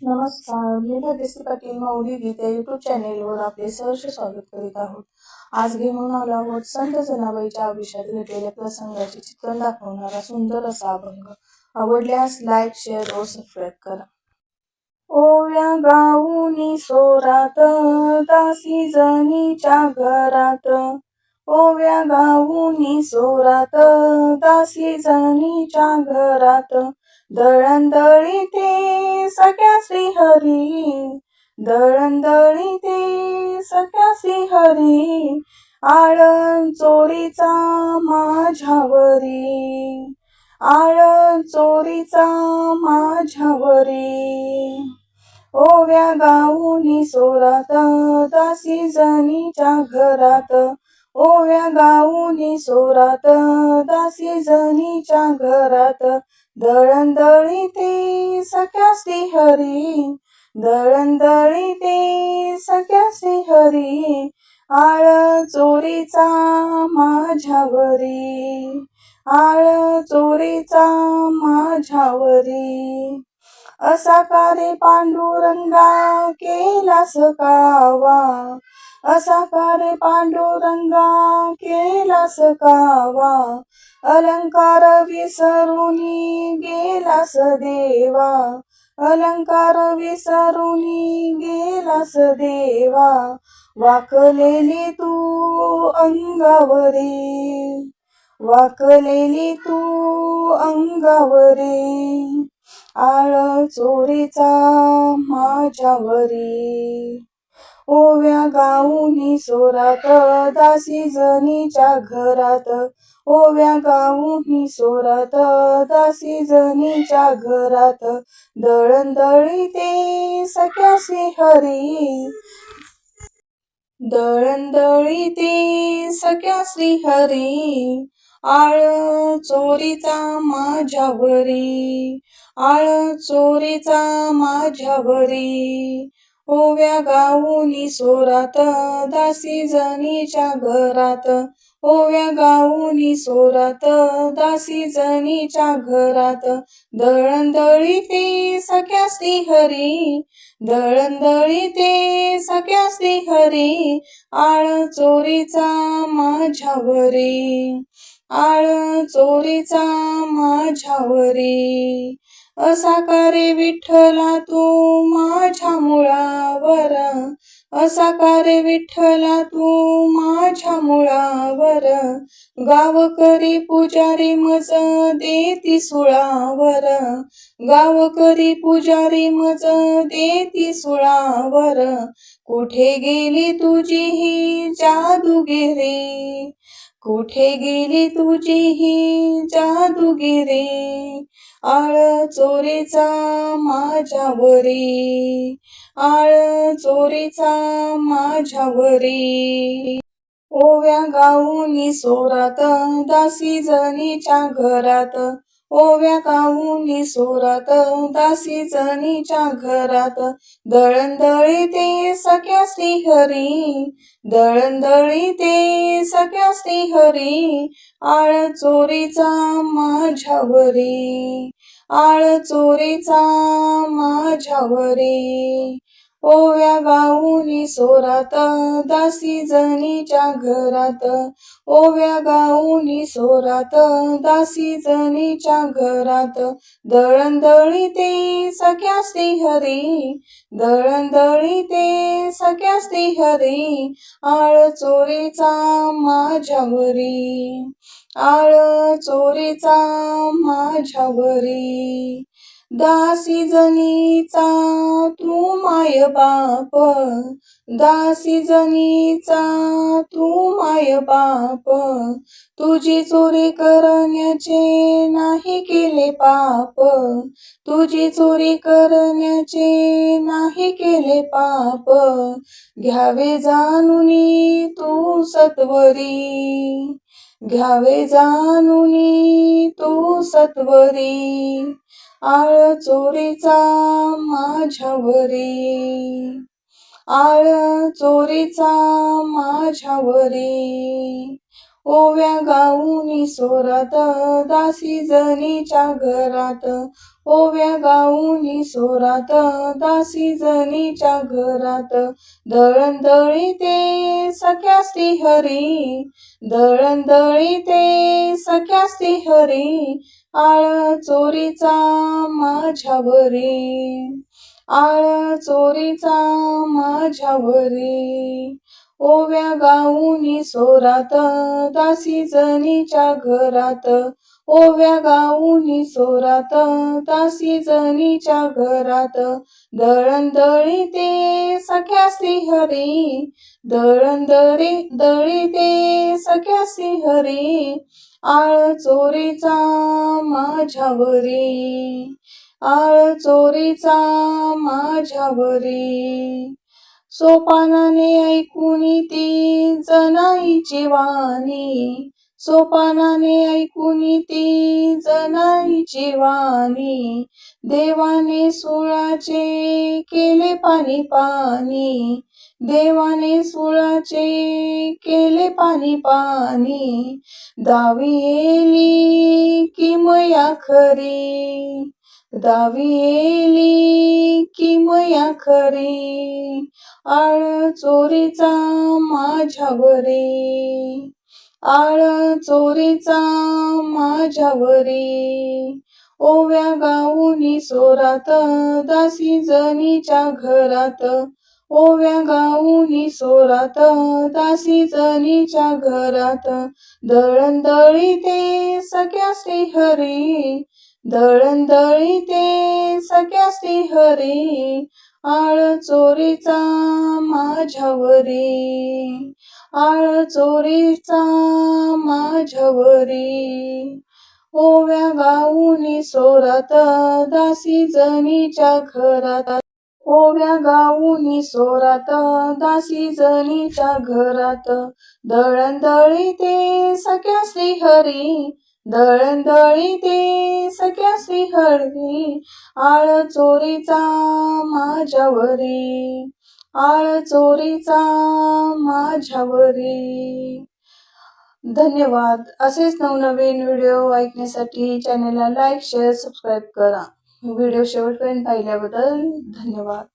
नमस्कार. मी भाग्यश्री पाटील माऊली गीत या युट्यूब चॅनेलवर आपले सहर्ष स्वागत करीत आहोत. आज घेऊन आलो आहोत संत जनाबाईच्या आयुष्यात घडलेल्या प्रसंगाचे चित्रण दाखवणारा सुंदर असा अभंग. आवडल्यास लाईक शेअर व सबस्क्राईब करा. ओव्या गाऊनी सोरात दासी जनीच्या घरात. ओव्या गाऊनी सोरात दासी जनीच्या घरात. दळणदळी ते सख्या श्रीहरी. दळणदळी ते सख्या श्रीहरी. आळण चोरीचा माझ्यावरी. आळण चोरीचा माझ्यावरी. ओव्या गाऊनी सोरात दासी जनीच्या घरात. ओव्या गाऊनी सोरात दासी जनीच्या घरात दळणदळी ते सख्या हरी दळणदळी ते सख्या हरी आळ चोरीचा माझ्यावरी आळ चोरीचा माझ्यावरी. असा का रे पांडुरंगा केलास कावा असा का रे पांडुरंगा केलास कावा. अलंकार विसरून गेलास देवा. अलंकार विसरून गेलास देवा. वाकलेली तू अंगावरे. वाकलेली तू अंगावरे. आळ चोरीचा माझ्यावरी. ओव्या गाऊनी सोरात दासी जनीच्या घरात. ओव्या गाऊनी सोरात दासी जनीच्या घरात. दळणदळी ते सख्या श्रीहरी. दळणदळी ते सख्यासी श्रीहरी. आळ चोरीचा माझ्यावरी. आळ चोरीचा माझ्यावरी. ओव्या गाऊनी सोरात दासी जनीच्या घरात. ओव्या गाऊनी सोरात दासी जनीच्या घरात. दळणदळी ते सख्या हरी दळणदळी ते सख्या हरी आळ चोरीचा माझ्यावरी आळ चोरीचा माझ्यावरी. असा करे विठ्ठला तू माझ्या मुळावर. असा करे रे विठ्ठला तू माझ्या मुळावर. गावकरी पुजारी मज देती सुळावर. गावकरी पुजारी मज देती सुळावर. कुठे गेली तुझी ही जादूगिरी? कुठे गेली तुझी ही जादूगिरी? आळ चोरीचा माझ्यावरी. आळ चोरीचा माझ्यावरी. ओव्या गाऊनी सोरात दासी जणीच्या घरात. ओव्या काऊनी सोरात दासी जनीच्या घरात. दळणदळी ते सख्या श्रीहरी दळणदळी ते सख्या श्रीहरी आळ चोरीचा माझ्यावरी आळ चोरीचा माझ्यावरी. ओव्या गाऊनी सोरात दासी जनीच्या घरात. ओव्या गाऊनी सोरात दासी जनीच्या घरात. दळणदळी ते सख्या श्रीहरी दळणदळी ते सख्या श्रीहरी. आळ चोरीचा माझ्यावरी आळ चोरीचा माझ्यावरी. दासी जनीचा तू माय बाप. दासी जनीचा तू माय बाप. तुझी चोरी करण्याचे नाही केले पाप. तुझी चोरी करण्याचे नाही केले पाप. घ्यावे जाणून तू सत्वरी. घ्यावे जाणून तू सत्वरी. आळ चोरीचा माझ्यावरी. आळ चोरीचा माझ्यावरी. ओव्या गाऊनी सोरात दासी जनीच्या घरात. ओव्या गाऊनी सोरात दासी जनीच्या घरात. दळणदळी ते सख्यास्ती हरी दळणदळी ते सख्यास्ती हरी आळ चोरीचा माझ्यावरी. आळ चोरीचा माझ्यावरी. ओव्या गाऊनी सोरात दासी जनीच्या घरात. ओव्या गाऊनी सोरात दासी जनीच्या घरात. दळणदळी ते सख्या हरी दळणदळी दळी ते सख्या हरी आळ चोरीचा माझ्यावरी आळ चोरीचा माझ्यावरी. सोपानाने ऐकून ती जनाईची वाणी. सोपानाने ऐकून ती जनाईची वाणी. देवाने सुळाचे केले पाणी पाणी. देवाने सुळाचे केले पाणी पाणी. दावी येली किमया खरी. दावी किमया खरी आळ चोरीचा माझ्यावरी आळ चोरीचा माझ्यावरी. ओव्या गाऊनी सोरात दासी जनीच्या घरात ओव्या गाऊनी सोरात दासी जनीच्या घरात. दळणदळी ते सख्या श्रीहरी दळणदळी ते सख्या हरी आळ चोरीचा माझ्यावरी आळ चोरीचा माझ्यावरी. ओव्या गाऊनी सोरात दासी जणीच्या घरात. ओव्या गाऊनी सोरात दासी जणीच्या घरात. दळणदळी ते सख्या हरी दळणदळी ते सख्या हरी आळ चोरीचा माझ्यावरी आळ चोरीचा माझ्यावरी. धन्यवाद. असेच नवनवीन व्हिडिओ ऐकण्यासाठी चॅनेलला लाईक शेअर सबस्क्राईब करा. व्हिडिओ शेवटपर्यंत पाहिल्याबद्दल धन्यवाद.